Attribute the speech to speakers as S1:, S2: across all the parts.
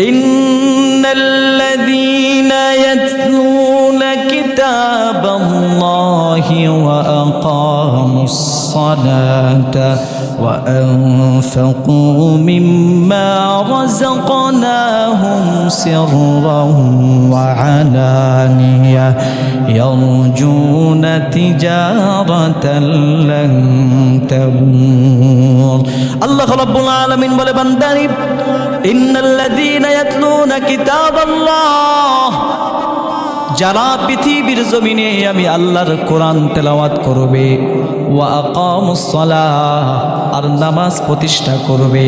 S1: إن الذين يتلون كتاب الله وأقاموا الصلاة وأنفقوا مما رزقناهم سرا وعلانية يرجون تجارة لن تبور الله رب العالمين বলে বান্দারি ইন্নাল্লাযীনা ইয়াতলুনা কিতাবাল্লাহ যারা পৃথিবীর জমিনে আমি আল্লাহর কোরআন তেলাওয়াত করবে ওয়া আর নামাজ প্রতিষ্ঠা করবে।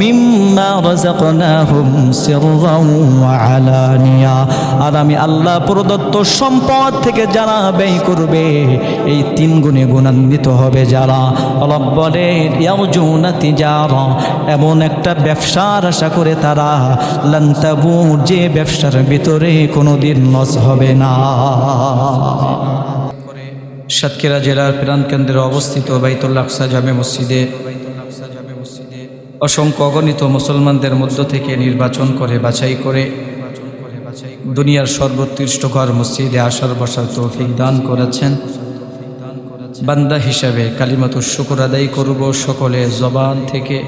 S1: মিম্মা রাযাকনাহুম সিররান ওয়া আলানিয়া আর আমি আল্লাহ প্রদত্ত সম্পদ থেকে যারা ব্যয় করবে, এই তিন গুণে গুণান্বিত হবে যারা। রব্বনের ইয়ারজুনা তিজারা। এমন একটা ব্যবসার আশা করে তারা লান্তাবুর যে ব্যবসার ভিতরে কোনোদিন লস হবে না। সাতক্ষীরা জেলার প্রাণকেন্দ্রে অবস্থিত বাইতুল্লাহ জামে মসজিদে অসংখ্য অগণিত মুসলমানদের মধ্য থেকে নির্বাচন করে, বাছাই করে দুনিয়ার সর্বোৎকৃষ্ট ঘর মসজিদে আসার বসার তৌফিক দান করেছেন। বান্দা হিসাবে কালিমাতুর শুকুর আদায় করব সকলে জবান থেকে,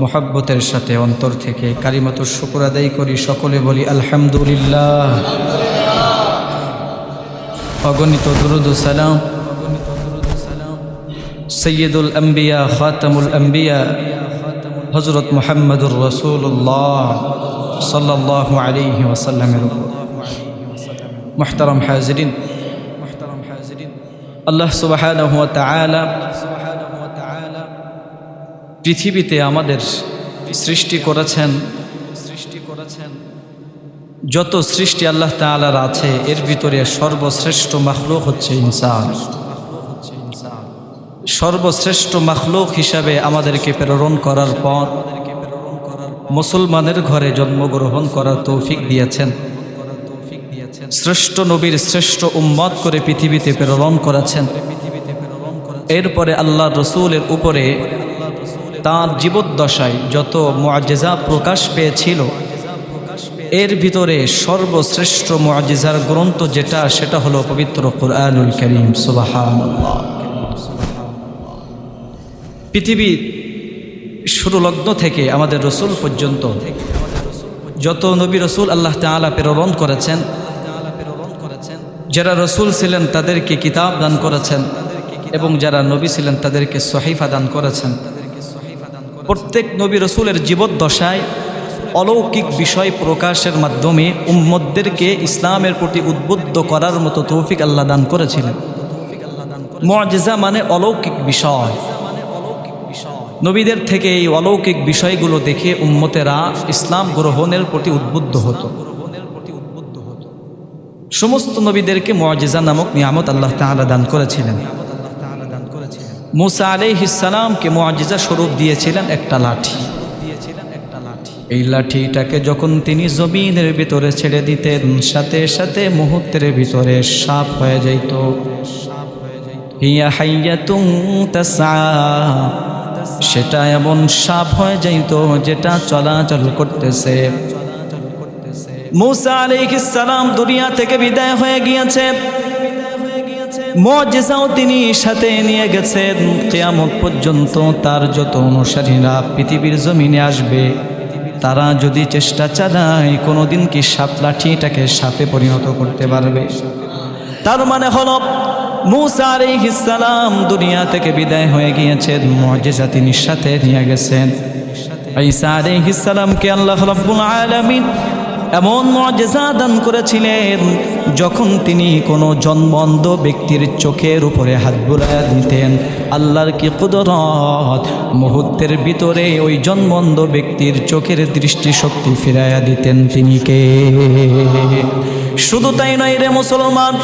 S1: মোহাব্বতের সাথে অন্তর থেকে। কালিমাতুর শুকুর আদায় করি সকলে বলি আলহামদুলিল্লাহ। অগণিত দুরুদ সালাম। সৈয়দুল আম্বিয়া, খাতামুল আম্বিয়া হজরত মোহাম্মদুর রসুল্লাহ সাল্লাহ আলিহি ওসাল্লামের মোহতারম হাজরিন। আল্লাহ সুবাহ পৃথিবীতে আমাদের সৃষ্টি করেছেন। সৃষ্টি করেছেন যত সৃষ্টি আল্লাহ তালার আছে, এর ভিতরে সর্বশ্রেষ্ঠ মাখলুক হচ্ছে ইনসান। সর্বশ্রেষ্ঠ মাখলুক হিসাবে আমাদেরকে প্রেরণ করার পর মুসলমানের ঘরে জন্মগ্রহণ করার তৌফিক দিয়েছেন। শ্রেষ্ঠ নবীর শ্রেষ্ঠ উম্মত করে পৃথিবীতে প্রেরণ করেছেন। এরপরে আল্লাহ রসুলের উপরে তাঁর জীবদ্দশায় যত মুআজেজা প্রকাশ পেয়েছিল, এর ভিতরে সর্বশ্রেষ্ঠ মুআজিজার গ্রন্থ যেটা, সেটা হলো পবিত্র কোরআনুল করিম। সুবাহান পৃথিবী শুরু লগ্ন থেকে আমাদের রসুল পর্যন্ত যত নবী রসুল আল্লাহ তালা প্রেরণ করেছেন, যারা রসুল ছিলেন তাদেরকে কিতাব দান করেছেন এবং যারা নবী ছিলেন তাদেরকে সহিফা দান করেছেন। প্রত্যেক নবী রসুলের জীবদ্দশায় অলৌকিক বিষয় প্রকাশের মাধ্যমে উম্মদদেরকে ইসলামের প্রতি উদ্বুদ্ধ করার মতো তৌফিক আল্লাহ দান করেছিলেন। মজেজা মানে অলৌকিক বিষয়। নবীদের থেকে এই অলৌকিক বিষয়গুলো দেখে উম্মতেরা ইসলাম গ্রহণের প্রতি উদ্বুদ্ধ হতো। সমস্ত নবীদেরকে মজেজা নামক নিয়ামত আল্লাহ তাআলা দান করেছিলেন। মুসা আলাইহিসালামকে মজিজা স্বরূপ দিয়েছিলেন একটা লাঠি। এই লাঠিটাকে যখন তিনি জমিনের ভিতরে ছেড়ে দিতেন, সাথে সাথে মুহূর্তের ভিতরে সাপ হয়ে যাইত। হিয়া হাইয়া তুং সেটা এমন সাপ হয়ে যাইত যেটা চলাচল করতেছে। মুসা সালাম দুনিয়া থেকে বিদায় হয়ে গিয়েছে। মজেসাও তিনি সাথে নিয়ে গেছেন। কেয়ামত পর্যন্ত তার যত অনুসারীরা পৃথিবীর জমিনে আসবে, তারা যদি চেষ্টা চালায়, কোনোদিন কি সাপ লাঠিটাকে সাপে পরিণত করতে পারবে? তার মানে হল মুসা আলাইহিসসালাম দুনিয়া থেকে বিদায় হয়ে গিয়েছেন মজেসা তিনি সাথে নিয়ে গেছেন। ঈসা আলাইহিসসালামকে আল্লাহ রাব্বুল আলামিন এমন মজেজা দান করেছিলেন, যখন তিনি কোনো জন্মন্ধ ব্যক্তির চোখের উপরে হাত বুলাইয়া দিতেন। আল্লাহর কি কুদরত? মুহূর্তের ভিতরে ওই জন্মন্ধ ব্যক্তির চোখের দৃষ্টিশক্তি ফিরাইয়া দিতেন তিনি কে? শুধু তাই নয় রে মুসলমান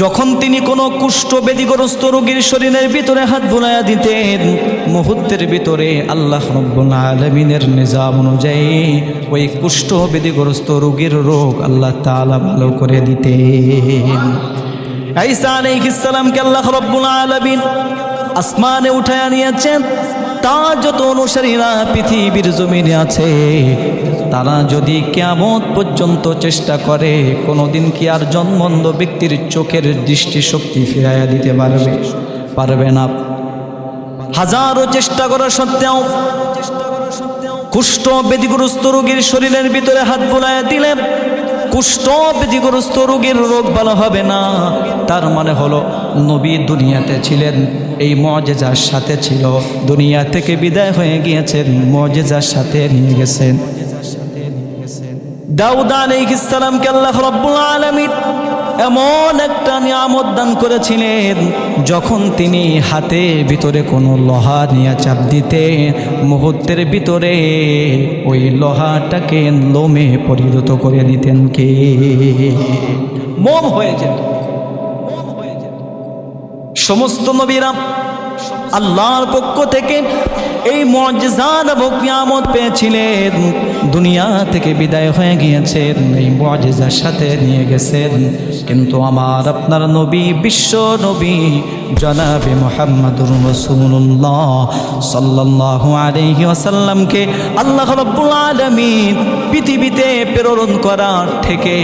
S1: যখন তিনি কোনো কুষ্ঠ বেদিগ্রস্ত রোগীর শরীরের ভিতরে হাত বুলাইয়া দিতেন, মুহূর্তের ভিতরে আল্লাহ রব্বুল আলমিনের নিজাম অনুযায়ী ওই কুষ্ঠ বেদিগ্রস্ত রোগীর রোগ আল্লাহ তালা ভালো করে দিতেন। ঈসা আলাইহিস সালামকে আল্লাহ রব্বুল আলামিন আসমানে উঠায়া নিয়েছেন। তার যত অনুসারীরা পৃথিবীর জমিনে আছে তারা যদি কেমন পর্যন্ত চেষ্টা করে, কোনোদিন কি আর জন্মন্ধ ব্যক্তির চোখের দৃষ্টিশক্তি ফিরাইয়া দিতে পারবে? পারবে না। হাজারো চেষ্টা করা সত্ত্বেও, কুষ্ঠ বেদিগ্রস্ত রোগীর শরীরের ভিতরে হাত বোলায় দিলে, কুষ্ঠ বেদিগ্রস্ত রোগীর রোগ ভালো হবে না। তার মানে হলো, নবী দুনিয়াতে ছিলেন, এই মজেজার সাথে ছিল। দুনিয়া থেকে বিদায় হয়ে গিয়েছেন, মজেজার সাথে নিয়ে গেছেন। দাউদ আলাইহিস সালামকে আল্লাহ রাব্বুল আলামিন এমন একটা নিয়ামত দান করেছিলেন, যখন তিনি হাতে ভিতরে কোনো লোহা নিয়ে চাপ দিতে, মুহূর্তের ভিতরে ওই লোহাটাকে লোমে পরিণত করে দিতেন কে? মোম হয়ে যেত। সমস্ত নবীরা আল্লাহর পক্ষ থেকে এই মজজাদ এবং নিয়ামত পেয়েছিলেন। দুনিয়া থেকে বিদায় হয়ে গিয়েছেন, এই মজেজার সাথে নিয়ে গেছেন। কিন্তু আমার আপনার নবী, বিশ্ব নবী, জনাবে মোহাম্মদুর রসুল্লাহ সাল্লাহ আলহি আসাল্লামকে আল্লাহ রব্বুল আলমিন পৃথিবীতে প্রেরণ করার থেকে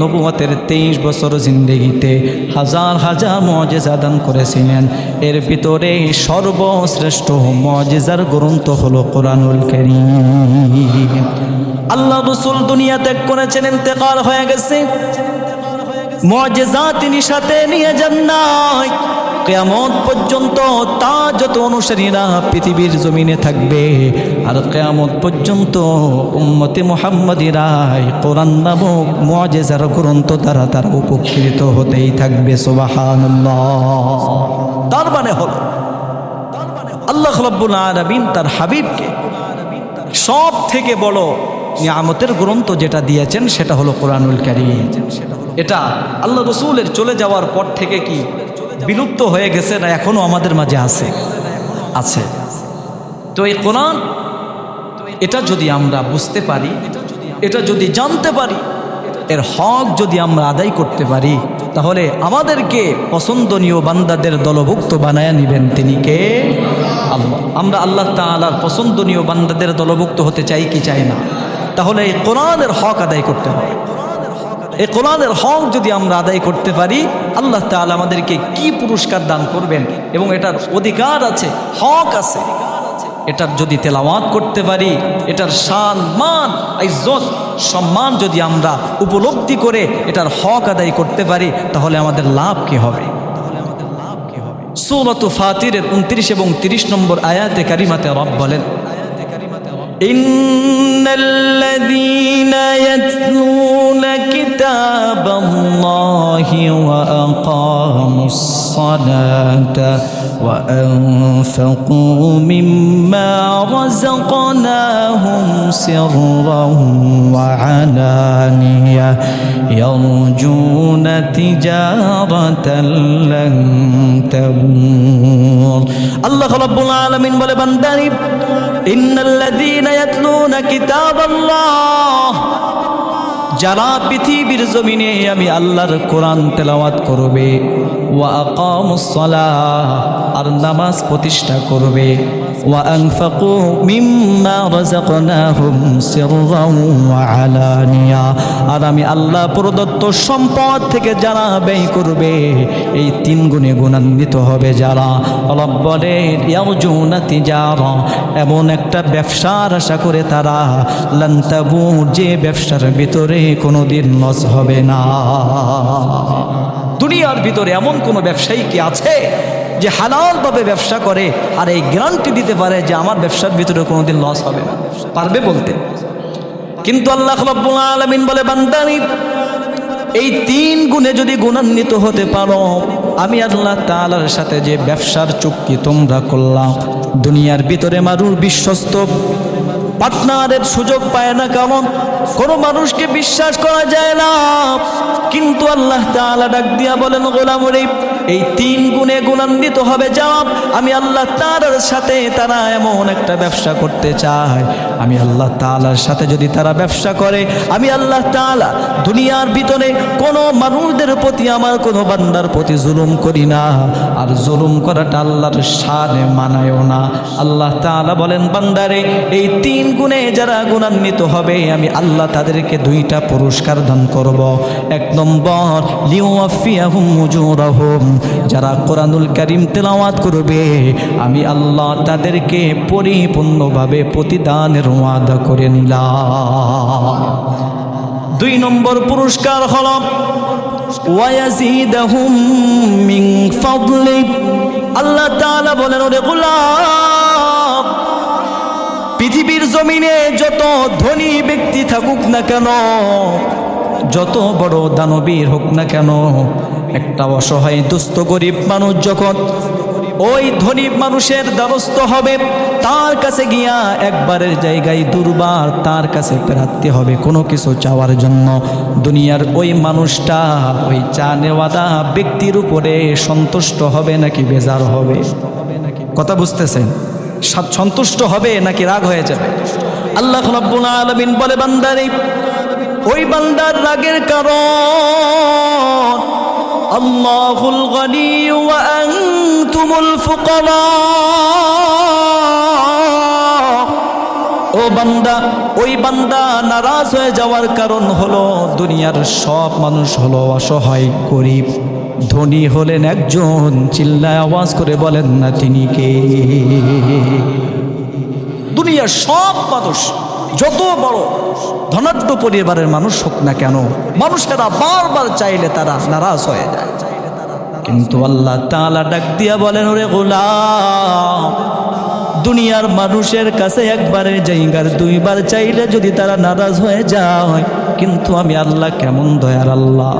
S1: নবুয়তের তেইশ বছর জিন্দগিতে হাজার হাজার মজেজা দান করেছিলেন। এর ভিতরে সর্বশ্রেষ্ঠ মজেজার গ্রন্থ হলো কোরআনুল করিম। আল্লাহ রসুল দুনিয়া ত্যাগ করেছেন, ইন্তেকাল হয়ে গেছে। মজেজা তিনি সাথে নিয়ে যান নাই। কেয়ামত পর্যন্ত তা যত অনুসারীরা পৃথিবীর জমিনে থাকবে, আর কেয়ামত পর্যন্ত উম্মতে মোহাম্মদিরাই কোরআন নামক মজেজার গ্রন্থ দ্বারা তারা উপকৃত হতেই থাকবে সোবাহান তার মানে হল, আল্লাহ রব্বুল আলমিন তার হাবিবকে সব থেকে বড় নিয়ামতের গ্রন্থ যেটা দিয়েছেন, সেটা হলো কোরআনুল কারিম। এটা আল্লাহ রসুলের চলে যাওয়ার পর থেকে কি বিলুপ্ত হয়ে গেছে না এখনও আমাদের মাঝে আছে? আছে। তো এই কোরআন, এটা যদি আমরা বুঝতে পারি, এটা যদি জানতে পারি, এর হক যদি আমরা আদায় করতে পারি, তাহলে আমাদেরকে পছন্দনীয় বান্দাদের দলভুক্ত বানায় নিবেন তিনি কে? আল্লাহ। আমরা আল্লাহ তালার পছন্দনীয় বান্দাদের দলভুক্ত হতে চাই কি চাই না? তাহলে এই কোরআনের হক আদায় করতে হবে। এই কোরআনের হক যদি আমরা আদায় করতে পারি, আল্লাহ তাআলা আমাদেরকে কি পুরস্কার দান করবেন এবং এটার অধিকার আছে, হক আছে, এটার যদি তেলাওয়াত করতে পারি, এটার শান, মান, ইজ্জত, সম্মান যদি আমরা উপলব্ধি করে এটার হক আদায় করতে পারি, তাহলে আমাদের লাভ কি হবে? সৌরত ফাতিরের উনত্রিশ এবং তিরিশ নম্বর আয়াতে কারিমাতে রব বলেন إن الذين يتلون كتاب الله وأقاموا الصلاة وأنفقوا مما رزقناهم سرا وعلانية يرجون تجارة لن تبور. الله رب العالمين ولبن دارب إن الذين যারা পৃথিবীর জমিনে আমি আল্লাহর কোরআন তেলাওয়াত করবে ওয়া আর নামাজ প্রতিষ্ঠা করবে। মিম্মা রাযাকনাহুম সিররান ওয়া আলানিয়া আর আমি আল্লাহ প্রদত্ত সম্পদ থেকে যারা ব্যয় করবে, এই তিন গুণে গুণান্বিত হবে যারা। রব বলেন ইয়ারজুনা তিজারা। এমন একটা ব্যবসার আশা করে তারা লান্তাবু যে ব্যবসার ভিতরে কোনো দিন লস হবে না। দুনিয়ার ভিতরে এমন কোনো ব্যবসায়ী কি আছে? যে হালালভাবে ব্যবসা করে আর এই গ্যারান্টি দিতে পারে যে আমার ব্যবসার ভিতরে কোনো দিন লস হবে না। পারবে বলতে। কিন্তু আল্লাহ আলামিন বলে, বান্দানি, এই তিন গুণে যদি গুণান্বিত হতে পারো, আমি আল্লাহ তাআলার সাথে যে ব্যবসার চুক্তি তোমরা করলাম, দুনিয়ার ভিতরে মানুষ বিশ্বস্ত, পার্টনারের সুযোগ পায় না কারণ কোনো মানুষকে বিশ্বাস করা যায় না। কিন্তু আল্লাহ তাআলা ডাক দিয়া বলেন গোলামরে এই তিন গুণে গুণান্বিত হবে জবাব, আমি আল্লাহ তালার সাথে তারা এমন একটা ব্যবসা করতে চায়। আমি আল্লাহ তালার সাথে যদি তারা ব্যবসা করে, আমি আল্লাহ তালা দুনিয়ার ভিতরে কোনো মানুষদের প্রতি আমার কোনো বান্দার প্রতি জুলুম করি না। আর জুলুম করাটা আল্লাহর সানে মানায়ও না। আল্লাহ তাআলা বলেন, বান্দারে, এই তিন গুণে যারা গুণান্বিত হবে, আমি আল্লাহ তাদেরকে দুইটা পুরস্কার দান করব। এক নম্বর লিওয়াফিয়াহুম মুজুরাহুম যারা কোরআনুল করিম তেলাওয়াত করবে, আমি আল্লাহ তাদেরকে পরিপূর্ণভাবে প্রতিদানের ওয়াদা করে নিলাম। দুই নম্বর পুরস্কার হল আল্লাহ বলেন, ওরে গোলাম, পৃথিবীর জমিনে যত ধনী ব্যক্তি থাকুক না কেন, যত বড় দানবীর হোক না কেন একটা অসহায় দুস্থ গরিব মানুষ যখন ওই ধনী মানুষের দ্বারস্থ হবে, তার কাছে গিয়া একবারের জায়গায় দুর্বার তার কাছে প্রার্থী হবে কোনো কিছু চাওয়ার জন্য। দুনিয়ার ওই মানুষটা ওই চা নেওয়াদা ব্যক্তির উপরে সন্তুষ্ট হবে নাকি বেজার হবে? কথা বুঝতেছেন? সন্তুষ্ট হবে নাকি রাগ হয়ে যাবে? আল্লাহ আলামিন বলে, বান্দারে, ওই বান্দার রাগের কারণ গনি ওয়া আনতুমুল ফুকারা ও বান্দা, ওই বান্দা নারাজ হয়ে যাওয়ার কারণ হলো দুনিয়ার সব মানুষ হলো অসহায়, গরিব। ধনী হলেন একজন, চিল্লায় আওয়াজ করে বলেন, না, তিনি কে? দুনিয়ার সব মানুষ যত বড় ধনাঢ্য পরিবারের মানুষ হোক না কেন, মানুষেরা বারবার চাইলে তারা নারাজ হয়ে যায়। কিন্তু আল্লাহ তাআলা ডাক দিয়া বলেন, ওরে গোলাম, দুনিয়ার মানুষের কাছে একবারে জায়গার দুইবার চাইলে যদি তারা নারাজ হয়ে যায়, কিন্তু আমি আল্লাহ কেমন দয়ার আল্লাহ?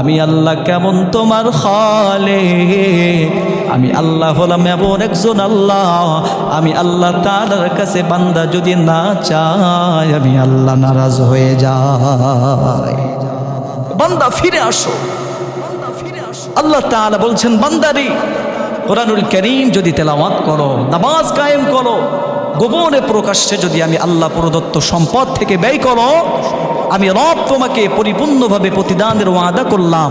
S1: আমি আল্লাহ কেমন তোমার খালে আমি আল্লাহ হলাম এমন একজন আল্লাহ। আমি আল্লাহ তার কাছে বান্দা যদি না চায়, আমি আল্লাহ নারাজ হয়ে যাই। বান্দা ফিরে আসো। আল্লাহ তাআলা বলছেন, বান্দারি, কোরআনুল করিম যদি তেলাওয়াত করো, নামাজ কায়েম করো, গোপনে প্রকাশ্যে যদি আমি আল্লাহ প্রদত্ত সম্পদ থেকে ব্যয় করো আমি রব তোমাকে পরিপূর্ণভাবে প্রতিদানের ওয়াদা করলাম।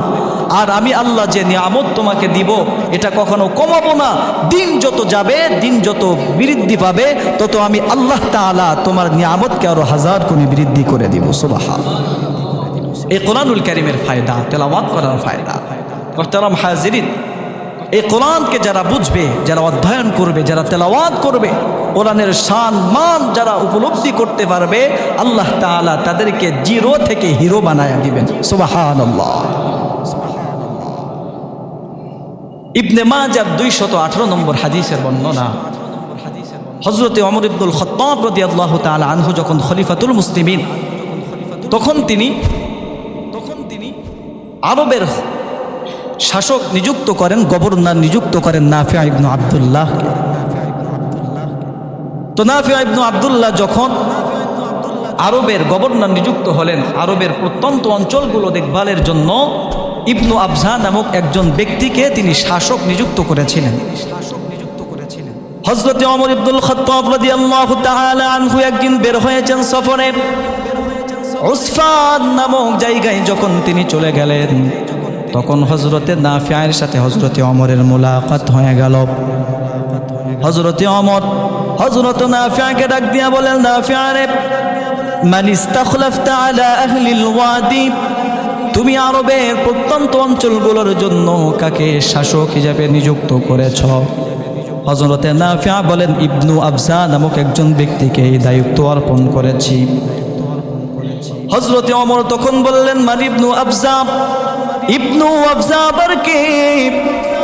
S1: আর আমি আল্লাহ যে নিয়ামত তোমাকে দিব, এটা কখনো কমাবো না। দিন যত যাবে, দিন যত বৃদ্ধি পাবে, তত আমি আল্লাহ তাআলা তোমার নিয়ামতকে আরও হাজার গুণে বৃদ্ধি করে দিব। সুবাহা এই কোরআনুল করিমের ফায়দা, তেলাওয়াত করার ফায়দা। করতারাম হাজিরিন এই কোরআনকে যারা বুঝবে, যারা অধ্যয়ন করবে, যারা তেলাওয়াত করবে, কোরআনের শান মান যারা উপলব্ধি করতে পারবে, আল্লাহ তাআলা তাদেরকে জিরো থেকে হিরো বানায় দিবেন। সুবহানাল্লাহ। ইবনে মাজার দুইশত আঠারো নম্বর হাদিসের বর্ণনা। হজরতে অমর ইবনুল খত্তাব রাদিয়াল্লাহু তাআলা আনহু যখন খলিফাতুল মুসলিমিন, তখন তিনি তখন তিনি আরবের শাসক নিযুক্ত করেন, গভর্নর নিযুক্ত করেন নাফিয়া ইবনু আবদুল্লাহ। তো নাফিয়া ইবনু আবদুল্লাহ যখন আরবের গভর্নর নিযুক্ত হলেন, আরবের প্রত্যন্ত অঞ্চলগুলো দেখভালের জন্য ইবনু আবজা নামক একজন ব্যক্তিকে তিনি শাসক নিযুক্ত করেছিলেন। হজরতে অমর ইবনুল খত্তাব আনহু একদিন বের হয়েছেন সফরে। উসফান নামক জায়গায় যখন তিনি চলে গেলেন তখন হজরতে নাফিয়ার সাথে হজরতে অমরের মোলাকাত হয়ে গেল। হজরতে অমর হজরত নাফিয়াকে ডাক দিয়া বলেন আহলিল ওয়াদি, তুমি আরবের প্রত্যন্ত অঞ্চলগুলোর জন্য কাকে শাসক হিসাবে নিযুক্ত করেছ? হজরতে নাফিয়া বলেন, ইবনু আফজা নামক একজন ব্যক্তিকে এই দায়িত্ব অর্পণ করেছি। হজরতে অমর তখন বললেন ইবনু আফজাব ইবনু আফজাবার কে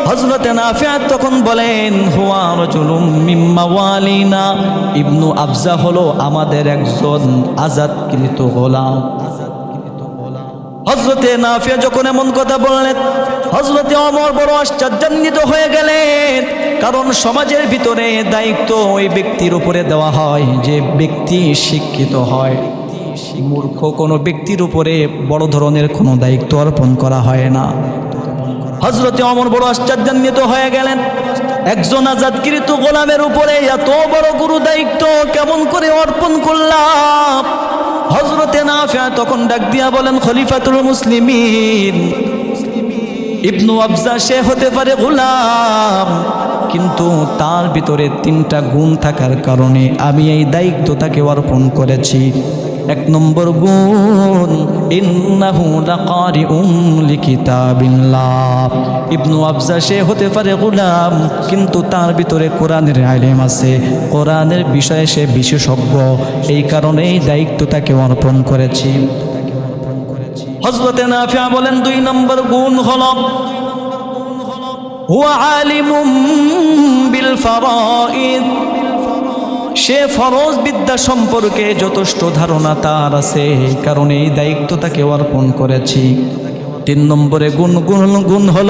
S1: হজরতে নাফিয়া তখন বলেন, হুয়া রাজুলুম মিম্মা ওয়ালিনা। ইবনু আফজা হলো আমাদের একজন আজাদকৃত গোলাম। হজরতে নাফিয়া যখন এমন কথা বললেন হজরতে অমর বড় আশ্চর্যান্বিত হয়ে গেলেন, কারণ সমাজের ভিতরে দায়িত্ব ওই ব্যক্তির উপরে দেওয়া হয় যে ব্যক্তি শিক্ষিত হয়। মূর্খ কোনো ব্যক্তির উপরে বড় ধরনের কোনো দায়িত্ব অর্পণ করা হয় না। হজরতে অমর বড় আশ্চর্যান্বিত হয়ে গেলেন। একজন আজাদকৃত গোলামের উপরে এত বড় গুরু দায়িত্ব কেমন করে অর্পণ করলাম? হজরতে নাফিয়া তখন ডাক দিয়া বলেন, খলিফাতুল মুসলিমিন, ইবনু আফজা সে হতে পারে গোলাম, কিন্তু তার ভিতরে তিনটা গুণ থাকার কারণে আমি এই দায়িত্ব তাকে অর্পণ করেছি। এক নম্বর গুণ, ইন্নাহু লাকারিউম লিকিতাবিল্লাহ। ইবনু আফজা সে হতে পারে গোলাম, কিন্তু তার ভিতরে কোরআনের আইলেম আছে। কোরআনের বিষয়ে সে বিশেষজ্ঞ। এই কারণেই দায়িত্ব তাকে অর্পণ করেছি। হজরতে নাফিয়া বলেন, দুই নম্বর গুণ হল, হুয়া আলিমুম বিল ফারাইদ। সে ফরজ বিদ্যা সম্পর্কে যথেষ্ট ধারণা তার আছে, এই কারণে এই দায়িত্ব তাকে অর্পণ করেছি। তিন নম্বরে গুণ গুণ গুণ হল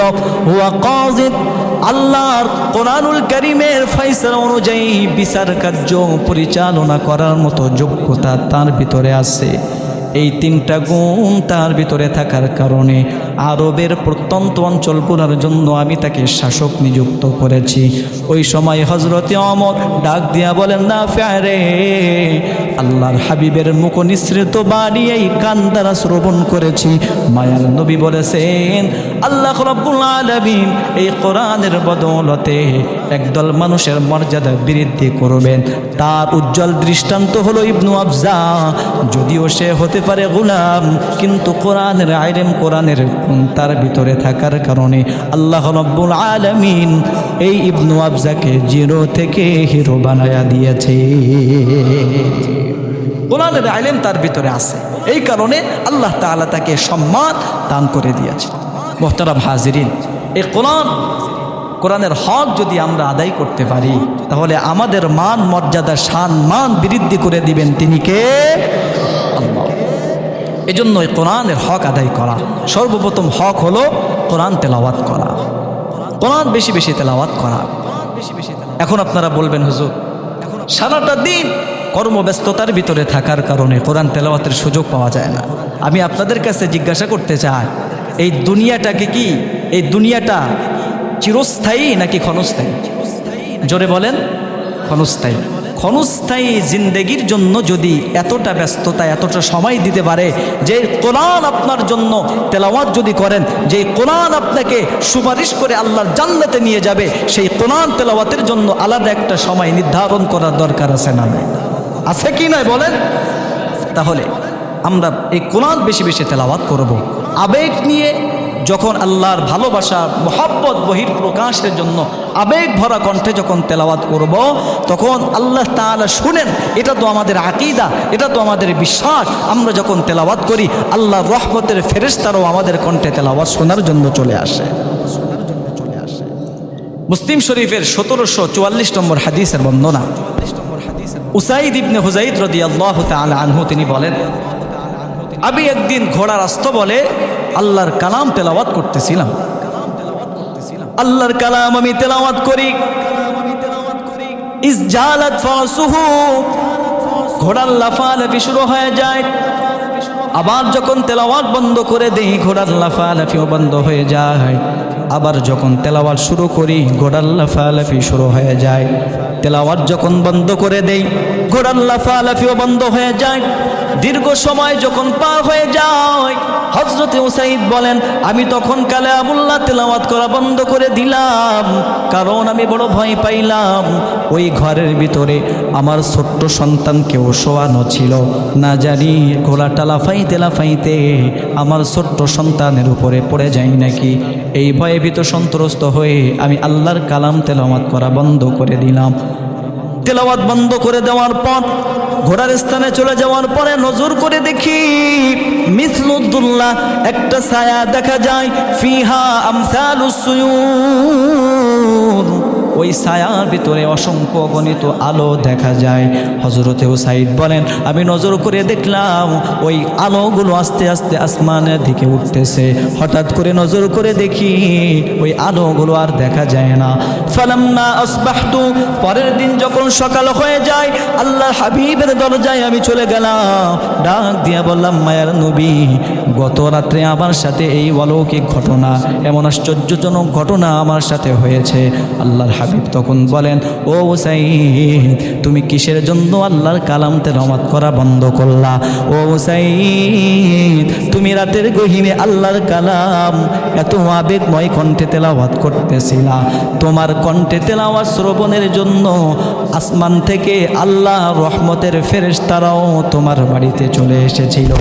S1: আল্লাহর কোরআনুল করিমের ফয়সালা অনুযায়ী বিচার কার্য পরিচালনা করার মতো যোগ্যতা তার ভিতরে আছে। এই তিনটা গুণ তার ভিতরে থাকার কারণে আরবের প্রত্যন্ত অঞ্চলগুলোর জন্য আমি তাকে শাসক নিযুক্ত করেছি। ওই সময় হজরতে অমর ডাক দিয়া বলেন, না ফেরে আল্লাহর হাবিবের মুখ নিঃসৃত বাড়ি এই কান দ্বারা শ্রবণ করেছি। মায়ার নবী বলেছেন, আল্লাহ রব্বুল আলমিন এই কোরআনের বদৌলতে একদল মানুষের মর্যাদা বৃদ্ধি করবেন। তার উজ্জ্বল দৃষ্টান্ত হলো ইবনু আফজা। যদিও সে হতে পারে গোলাম, কিন্তু কোরআনের আইরেম কোরআনের গুণ তার ভিতরে থাকার কারণে আল্লাহ রব্বুল আলমিন এই ইবনু আফজাকে জিরো থেকে হিরো বানায়া দিয়েছে। কোরআনের আইলেম তার ভিতরে আছে। এই কারণে আল্লাহ তাআলা তাকে সম্মান দান করে দিয়েছে। মোহতারাম হাজিরিন, এই কোরআন, কোরআনের হক যদি আমরা আদায় করতে পারি, তাহলে আমাদের মান মর্যাদা শান মান বৃদ্ধি করে দিবেন। তিনি কে? এজন্য এই কোরআনের হক আদায় করা। সর্বপ্রথম হক হলো কোরআন তেলাওয়াত করা। কোরআন বেশি বেশি তেলাওয়াত করা। এখন আপনারা বলবেন, হুজুর, সারাটা দিন কর্মব্যস্ততার ভিতরে থাকার কারণে কোরআন তেলাওয়াতের সুযোগ পাওয়া যায় না। আমি আপনাদের কাছে জিজ্ঞাসা করতে চাই, এই দুনিয়াটাকে কি, এই দুনিয়াটা চিরস্থায়ী নাকি ক্ষণস্থায়ী? জোরে বলেন, ক্ষণস্থায়ী। ক্ষণস্থায়ী জিন্দেগির জন্য যদি এতটা ব্যস্ততা, এতটা সময় দিতে পারে, যে কোরআন আপনার জন্য তেলাওয়াত যদি করেন, যে কোরআন আপনাকে সুপারিশ করে আল্লাহর জান্নাতে নিয়ে যাবে, সেই কোরআন তেলাওয়াতের জন্য আলাদা একটা সময় নির্ধারণ করার দরকার আছে না আছে কি নয় বলেন তাহলে আমরা এই কোরআন বেশি বেশি তেলাওয়াত করব। আবেগ নিয়ে যখন আল্লাহর ভালোবাসা, মোহাব্বত বহির প্রকাশের জন্য আবেগ ভরা কণ্ঠে যখন তেলাওয়াত করব, তখন আল্লাহ তাআলা শুনেন, এটা তো আমাদের আকিদা, এটা তো আমাদের বিশ্বাস। আমরা যখন তেলাওয়াত করি, আল্লাহর রহমতের ফেরেশতারাও আমাদের কণ্ঠে তেলাওয়াত শোনার জন্য চলে আসে। মুসলিম শরীফের সতেরোশো চুয়াল্লিশ নম্বর হাদিসের বর্ণনা। উসাইদ ইবনে হুজাইদ রদি আল্লাহ আনহু তিনি বলেন, আমি একদিন ঘোড়ার আস্ত বলে আল্লাহর কালাম তেলাওয়াত করতেছিলাম। আল্লাহর কালাম আমি তেলাওয়াত করি। ইসজালাত ফাসুহু। ঘোড়ার লাফালাফি শুরু হয়ে যায়। আবার যখন তেলাওয়াত বন্ধ করে দেই, ঘোড়ার লাফালাফিও বন্ধ হয়ে যায়। আবার যখন তেলাওয়াত শুরু করি, ঘোড়ার লাফালাফি শুরু হয়ে যায়। তেলাওয়াত যখন বন্ধ করে দেই, ঘোড়ার লাফালাফিও বন্ধ হয়ে যায়। দীর্ঘ সময় যখন পার হয়ে যায় হজরতে উসাইদ বলেন, আমি তখন কালে আবুল্লাহ তেলাওয়াত করা বন্ধ করে দিলাম, কারণ আমি বড় ভয় পাইলাম। ওই ঘরের ভিতরে আমার ছোট্ট সন্তানকেও শোয়ানো ছিল। না জানি ঘোলাটা লাফাইতে লাফাইতে আমার ছোট্ট সন্তানের উপরে পড়ে যাই নাকি। এই ভয়ে ভীত সন্ত্রস্ত হয়ে আমি আল্লাহর কালাম তেলাওয়াত করা বন্ধ করে দিলাম। তেলাওয়াত বন্ধ করে দেওয়ার পর, ঘোড়ার স্থানে চলে যাওয়ার পরে নজর করে দেখি মিসলুদ্দুল্লাহ একটা ছায়া দেখা যায়, ফিহা আমসালুসুয়ুর ওই ছায়ার ভিতরে অসংখ্য গণিত আলো দেখা যায়। হজরতে সাইদ বলেন, আমি নজর করে দেখলাম, ওই আলোগুলো আস্তে আস্তে আসমানের দিকে উঠতেছে। হঠাৎ করে নজর করে দেখি, ওই আলোগুলো আর দেখা যায় না। ফালাম্মা আসবাহতু, পরের দিন যখন সকাল হয়ে যায় আল্লাহ হাবিবের দরজায় আমি চলে গেলাম। ডাক দিয়া বললাম, মায়ার নবী, গত রাত্রে আমার সাথে এই অলৌকিক ঘটনা, এমন আশ্চর্যজনক ঘটনা আমার সাথে হয়েছে। আল্লাহর হাবিব তখন বলেন, ও সাইদ তুমি কিসের জন্য আল্লাহর কালাম তেলাওয়াত করা বন্ধ করলা? ও সাইদ তুমি রাতের গহিনে আল্লাহর কালাম এত আবেগময় কণ্ঠে তেলাওয়াত করতেছিলা। তোমার কণ্ঠে তেলাওয়াত শ্রবণের জন্য আসমান থেকে আল্লাহ রহমতের ফেরেশতারাও তোমার বাড়িতে চলে এসেছিল।